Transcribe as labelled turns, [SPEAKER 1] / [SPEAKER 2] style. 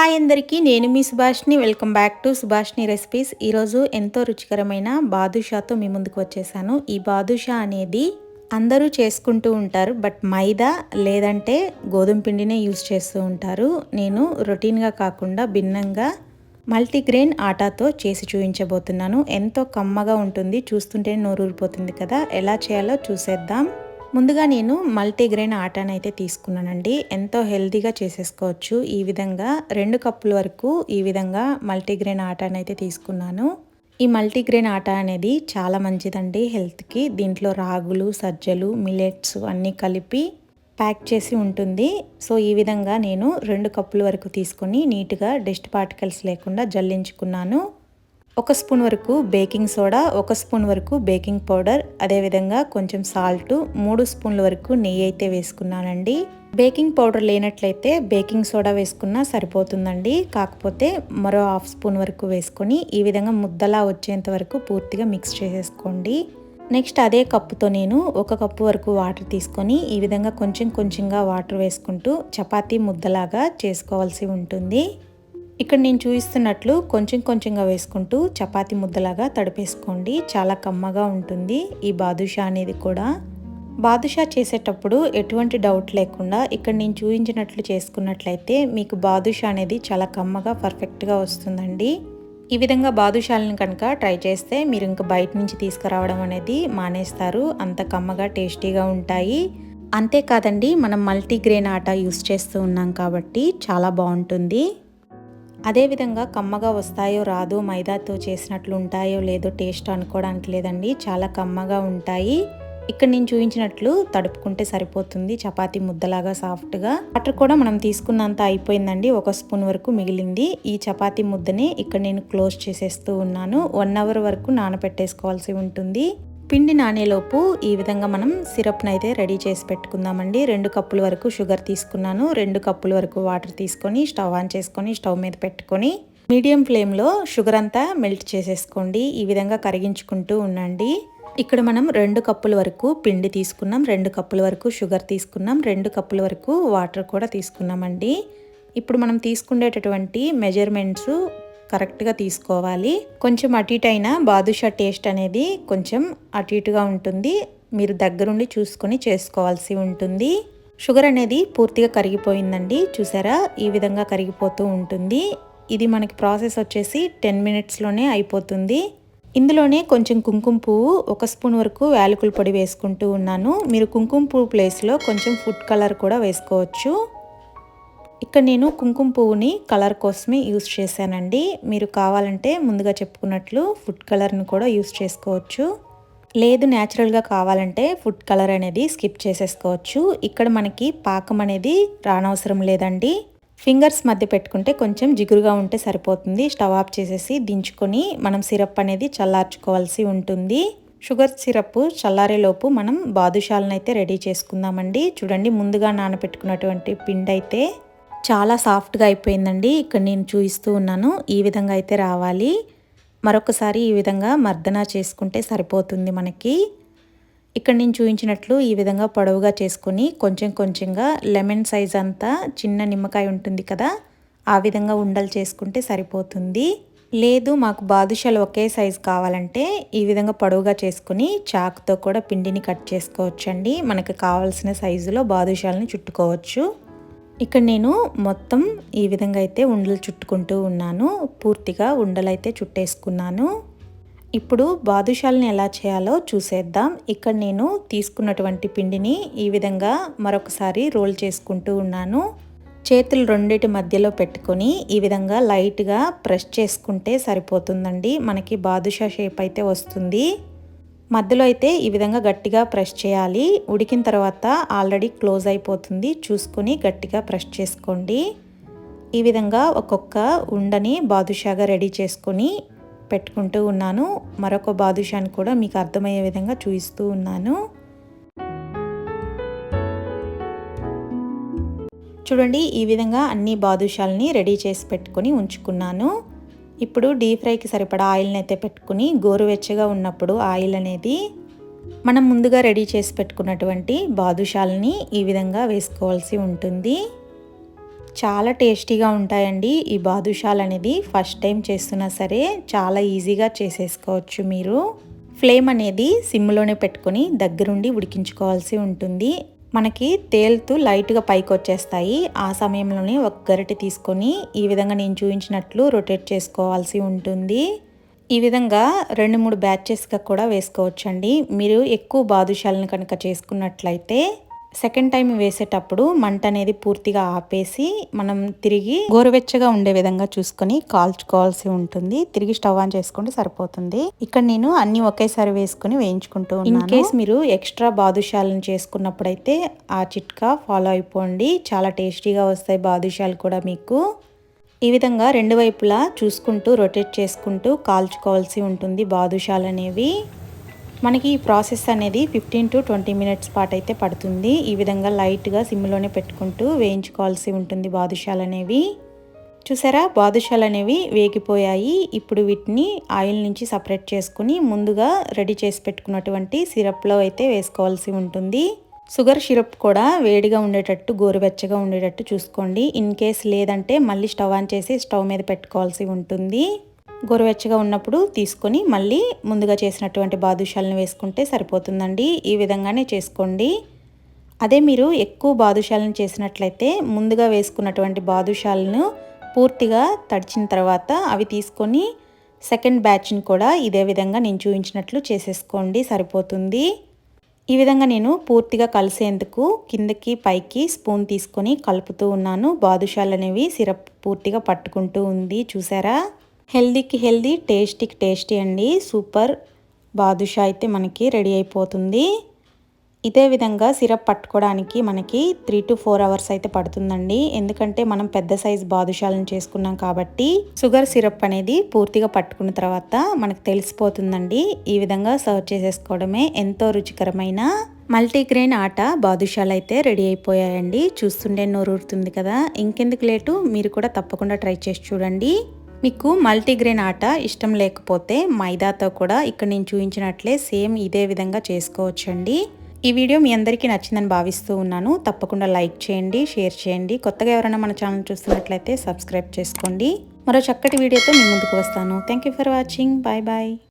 [SPEAKER 1] Hi అందరికీ నేను మీ Subhashini welcome back to Subhashini recipes. ఈరోజు ఎంతో రుచికరమైన బాదుషాతో మీ ముందుకు వచ్చేసాను. ఈ బాదుషా అనేది అందరూ చేసుకుంటూ ఉంటారు బట్ మైదా లేదంటే గోధుమ పిండినే యూస్ చేస్తూ ఉంటారు. నేను రొటీన్గా కాకుండా భిన్నంగా మల్టీగ్రెయిన్ ఆటాతో చేసి చూపించబోతున్నాను. ఎంతో కమ్మగా ఉంటుంది చూస్తుంటే నోరూరిపోతుంది కదా. ఎలా చేయాలో చూసేద్దాం. ముందుగా నేను మల్టీగ్రెయిన్ ఆటాను అయితే తీసుకున్నానండి. ఎంతో హెల్తీగా చేసేసుకోవచ్చు. ఈ విధంగా రెండు కప్పుల వరకు ఈ విధంగా మల్టీగ్రెయిన్ ఆటాను అయితే తీసుకున్నాను. ఈ మల్టీగ్రెయిన్ ఆట అనేది చాలా మంచిదండి హెల్త్కి. దీంట్లో రాగులు సజ్జలు మిలెట్స్ అన్నీ కలిపి ప్యాక్ చేసి ఉంటుంది. సో ఈ విధంగా నేను రెండు కప్పుల వరకు తీసుకొని నీట్గా డస్ట్ పార్టికల్స్ లేకుండా జల్లించుకున్నాను. ఒక స్పూన్ వరకు బేకింగ్ సోడా ఒక స్పూన్ వరకు బేకింగ్ పౌడర్ అదేవిధంగా కొంచెం సాల్ట్ మూడు స్పూన్ల వరకు నెయ్యి అయితే వేసుకున్నానండి. బేకింగ్ పౌడర్ లేనట్లయితే బేకింగ్ సోడా వేసుకున్నా సరిపోతుందండి. కాకపోతే మరో హాఫ్ స్పూన్ వరకు వేసుకొని ఈ విధంగా ముద్దలా వచ్చేంత వరకు పూర్తిగా మిక్స్ చేసేసుకోండి. నెక్స్ట్ అదే కప్పుతో నేను ఒక కప్పు వరకు వాటర్ తీసుకొని ఈ విధంగా కొంచెం కొంచెంగా వాటర్ వేసుకుంటూ చపాతీ ముద్దలాగా చేసుకోవాల్సి ఉంటుంది. ఇక్కడ నేను చూపిస్తున్నట్లు కొంచెం కొంచెంగా వేసుకుంటూ చపాతి ముద్దలాగా తడిపేసుకోండి. చాలా కమ్మగా ఉంటుంది ఈ బాదుషా అనేది కూడా. బాదుషా చేసేటప్పుడు ఎటువంటి డౌట్ లేకుండా ఇక్కడ నేను చూపించినట్లు చేసుకున్నట్లయితే మీకు బాదుషా అనేది చాలా కమ్మగా పర్ఫెక్ట్గా వస్తుందండి. ఈ విధంగా బాదుషాలను కనుక ట్రై చేస్తే మీరు ఇంకా బయట నుంచి తీసుకురావడం అనేది మానేస్తారు. అంత కమ్మగా టేస్టీగా ఉంటాయి. అంతేకాదండి మనం మల్టీగ్రెయిన్ ఆటా యూస్ చేస్తూ ఉన్నాం కాబట్టి చాలా బాగుంటుంది. అదేవిధంగా కమ్మగా వస్తాయో రాదో మైదాతో చేసినట్లు ఉంటాయో లేదో టేస్ట్ అనుకోవడానికి లేదండి. చాలా కమ్మగా ఉంటాయి. ఇక్కడ నేను చూపించినట్లు తడుపుకుంటే సరిపోతుంది. చపాతీ ముద్దలాగా సాఫ్ట్గా. వాటర్ కూడా మనం తీసుకున్నంత అయిపోయిందండి. ఒక స్పూన్ వరకు మిగిలింది. ఈ చపాతీ ముద్దని ఇక్కడ నేను క్లోజ్ చేసేస్తూ ఉన్నాను. వన్ అవర్ వరకు నానబెట్టేసుకోవాల్సి ఉంటుంది. పిండి నానేలోపు ఈ విధంగా మనం సిరప్ని అయితే రెడీ చేసి పెట్టుకుందామండి. రెండు కప్పుల వరకు షుగర్ తీసుకున్నాను. రెండు కప్పుల వరకు వాటర్ తీసుకొని స్టవ్ ఆన్ చేసుకొని స్టవ్ మీద పెట్టుకొని మీడియం ఫ్లేమ్లో షుగర్ అంతా మెల్ట్ చేసేసుకోండి. ఈ విధంగా కరిగించుకుంటూ ఉండండి. ఇక్కడ మనం రెండు కప్పుల వరకు పిండి తీసుకున్నాం. రెండు కప్పుల వరకు షుగర్ తీసుకున్నాం. రెండు కప్పుల వరకు వాటర్ కూడా తీసుకున్నామండి. ఇప్పుడు మనం తీసుకునేటటువంటి మెజర్మెంట్స్ కరెక్ట్గా తీసుకోవాలి. కొంచెం అటు ఇటు అయినా బాదుషా టేస్ట్ అనేది కొంచెం అటు ఇటుగా ఉంటుంది. మీరు దగ్గరుండి చూసుకొని చేసుకోవాల్సి ఉంటుంది. షుగర్ అనేది పూర్తిగా కరిగిపోయిందండి. చూసారా? ఈ విధంగా కరిగిపోతూ ఉంటుంది. ఇది మనకి ప్రాసెస్ వచ్చేసి టెన్ మినిట్స్లోనే అయిపోతుంది. ఇందులోనే కొంచెం కుంకుమ పువ్వు ఒక స్పూన్ వరకు యాలకుల పొడి వేసుకుంటూ ఉన్నాను. మీరు కుంకుమ పువ్వు ప్లేస్లో కొంచెం ఫుడ్ కలర్ కూడా వేసుకోవచ్చు. ఇక్కడ నేను కుంకుమ పువ్వుని కలర్ కోసమే యూస్ చేశానండి. మీరు కావాలంటే ముందుగా చెప్పుకున్నట్లు ఫుడ్ కలర్ని కూడా యూస్ చేసుకోవచ్చు. లేదు న్యాచురల్గా కావాలంటే ఫుడ్ కలర్ అనేది స్కిప్ చేసేసుకోవచ్చు. ఇక్కడ మనకి పాకం అనేది రానవసరం లేదండి. ఫింగర్స్ మధ్య పెట్టుకుంటే కొంచెం జిగురుగా ఉంటే సరిపోతుంది. స్టవ్ ఆఫ్ చేసేసి దించుకొని మనం సిరప్ అనేది చల్లార్చుకోవాల్సి ఉంటుంది. షుగర్ సిరప్ చల్లారేలోపు మనం బాదుషాలను అయితే రెడీ చేసుకుందామండి. చూడండి ముందుగా నానబెట్టుకున్నటువంటి పిండి అయితే చాలా సాఫ్ట్గా అయిపోయిందండి. ఇక్కడ నేను చూపిస్తూ ఉన్నాను. ఈ విధంగా అయితే రావాలి. మరొకసారి ఈ విధంగా మర్దన చేసుకుంటే సరిపోతుంది మనకి. ఇక్కడ నేను చూపించినట్లు ఈ విధంగా పొడవుగా చేసుకొని కొంచెం కొంచెంగా లెమన్ సైజ్ అంతా చిన్న నిమ్మకాయ ఉంటుంది కదా ఆ విధంగా ఉండలు చేసుకుంటే సరిపోతుంది. లేదు మాకు బాదుషాలు ఒకే సైజు కావాలంటే ఈ విధంగా పొడవుగా చేసుకుని చాకుతో కూడా పిండిని కట్ చేసుకోవచ్చండి. మనకు కావాల్సిన సైజులో బాదుషాలని చుట్టుకోవచ్చు. ఇక్కడ నేను మొత్తం ఈ విధంగా అయితే ఉండలు చుట్టుకుంటూ ఉన్నాను. పూర్తిగా ఉండలైతే చుట్టేసుకున్నాను. ఇప్పుడు బాదుషాలని ఎలా చేయాలో చూసేద్దాం. ఇక్కడ నేను తీసుకున్నటువంటి పిండిని ఈ విధంగా మరొకసారి రోల్ చేసుకుంటూ ఉన్నాను. చేతులు రెండింటి మధ్యలో పెట్టుకొని ఈ విధంగా లైట్గా ప్రెస్ చేసుకుంటే సరిపోతుందండి. మనకి బాదుషా షేప్ అయితే వస్తుంది. మధ్యలో అయితే ఈ విధంగా గట్టిగా ప్రెస్ చేయాలి. ఉడికిన తర్వాత ఆల్రెడీ క్లోజ్ అయిపోతుంది. చూసుకొని గట్టిగా ప్రెస్ చేసుకోండి. ఈ విధంగా ఒక్కొక్క ఉండని బాదుషాగా రెడీ చేసుకొని పెట్టుకుంటూ ఉన్నాను. మరొక బాదుషాని కూడా మీకు అర్థమయ్యే విధంగా చూపిస్తూ ఉన్నాను. చూడండి ఈ విధంగా అన్ని బాదుషాలని రెడీ చేసి పెట్టుకొని ఉంచుకున్నాను. ఇప్పుడు డీప్ ఫ్రైకి సరిపడా ఆయిల్ని అయితే పెట్టుకుని గోరువెచ్చగా ఉన్నప్పుడు ఆయిల్ అనేది మనం ముందుగా రెడీ చేసి పెట్టుకున్నటువంటి బాదుషాలని ఈ విధంగా వేసుకోవాల్సి ఉంటుంది. చాలా టేస్టీగా ఉంటాయండి ఈ బాదుషాలు అనేది. ఫస్ట్ టైం చేస్తున్నా సరే చాలా ఈజీగా చేసేసుకోవచ్చు మీరు. ఫ్లేమ్ అనేది సిమ్లోనే పెట్టుకొని దగ్గరుండి ఉడికించుకోవాల్సి ఉంటుంది. మనకి తేలుతూ లైట్గా పైకి వచ్చేస్తాయి ఆ సమయంలోనే ఒక గరిటె తీసుకొని ఈ విధంగా నేను చూపించినట్లు రొటేట్ చేసుకోవాల్సి ఉంటుంది. ఈ విధంగా రెండు మూడు బ్యాచెస్గా కూడా వేసుకోవచ్చండి. మీరు ఎక్కువ బాదుషాలను కనుక చేసుకున్నట్లయితే సెకండ్ టైం వేసేటప్పుడు మంట అనేది పూర్తిగా ఆపేసి మనం తిరిగి గోరువెచ్చగా ఉండే విధంగా చూసుకొని కాల్చుకోవాల్సి ఉంటుంది. తిరిగి స్టవ్ ఆన్ చేసుకుంటే సరిపోతుంది. ఇక్కడ నేను అన్ని ఒకేసారి వేసుకుని వేయించుకుంటూ ఇన్ కేస్ మీరు ఎక్స్ట్రా బాదుషాలను చేసుకున్నప్పుడైతే ఆ చిట్కా ఫాలో అయిపోండి. చాలా టేస్టీగా వస్తాయి బాదుషాలు కూడా మీకు. ఈ విధంగా రెండు వైపులా చూసుకుంటూ రొటేట్ చేసుకుంటూ కాల్చుకోవాల్సి ఉంటుంది బాదుషాలు అనేవి. మనకి ఈ ప్రాసెస్ అనేది ఫిఫ్టీన్ టు ట్వంటీ మినిట్స్ పాటు అయితే పడుతుంది. ఈ విధంగా లైట్గా సిమ్లోనే పెట్టుకుంటూ వేయించుకోవాల్సి ఉంటుంది బాదుషాలు అనేవి. చూసారా? బాదుషాలు అనేవి వేగిపోయాయి. ఇప్పుడు వీటిని ఆయిల్ నుంచి సపరేట్ చేసుకుని ముందుగా రెడీ చేసి పెట్టుకున్నటువంటి సిరప్లో అయితే వేసుకోవాల్సి ఉంటుంది. షుగర్ సిరప్ కూడా వేడిగా ఉండేటట్టు గోరువెచ్చగా ఉండేటట్టు చూసుకోండి. ఇన్ కేస్ లేదంటే మళ్ళీ స్టవ్ ఆన్ చేసి స్టవ్ మీద పెట్టుకోవాల్సి ఉంటుంది. గోరువెచ్చగా ఉన్నప్పుడు తీసుకొని మళ్ళీ ముందుగా చేసినటువంటి బాదుషాలను వేసుకుంటే సరిపోతుందండి. ఈ విధంగానే చేసుకోండి. అదే మీరు ఎక్కువ బాదుషాలను చేసినట్లయితే ముందుగా వేసుకున్నటువంటి బాదుషాలను పూర్తిగా తడిచిన తర్వాత అవి తీసుకొని సెకండ్ బ్యాచ్ని కూడా ఇదే విధంగా నేను చూపించినట్లు చేసేసుకోండి. సరిపోతుంది. ఈ విధంగా నేను పూర్తిగా కలిసేందుకు కిందకి పైకి స్పూన్ తీసుకొని కలుపుతూ ఉన్నాను. బాదుషాలు అనేవి సిరప్ పూర్తిగా పట్టుకుంటూ ఉంది. చూసారా? హెల్దీకి హెల్దీ టేస్టీకి టేస్టీ అండి. సూపర్ బాదుషా అయితే మనకి రెడీ అయిపోతుంది. ఇదే విధంగా సిరప్ పట్టుకోవడానికి మనకి త్రీ టు ఫోర్ అవర్స్ అయితే పడుతుందండి. ఎందుకంటే మనం పెద్ద సైజ్ బాదుషాలను చేసుకున్నాం కాబట్టి షుగర్ సిరప్ అనేది పూర్తిగా పట్టుకున్న తర్వాత మనకు తెలిసిపోతుందండి. ఈ విధంగా సర్వ్ చేసేసుకోవడమే ఎంతో రుచికరమైన మల్టీగ్రెయిన్ ఆట బాదుషాలు అయితే రెడీ అయిపోయాయండి. చూస్తుండే నోరూరుతుంది కదా. ఇంకెందుకు లేటు? మీరు కూడా తప్పకుండా ట్రై చేసి చూడండి. మీకు మల్టీగ్రెయిన్ ఆట ఇష్టం లేకపోతే మైదాతో కూడా ఇక్కడ నేను చూపించినట్లే సేమ్ ఇదే విధంగా చేసుకోవచ్చండి. ఈ వీడియో మీ అందరికీ నచ్చిందని భావిస్తూ ఉన్నాను. తప్పకుండా లైక్ చేయండి షేర్ చేయండి. కొత్తగా ఎవరైనా మన ఛానల్ చూస్తున్నట్లయితే సబ్స్క్రైబ్ చేసుకోండి. మరో చక్కటి వీడియోతో మీ ముందుకు వస్తాను. Thank for watching bye bye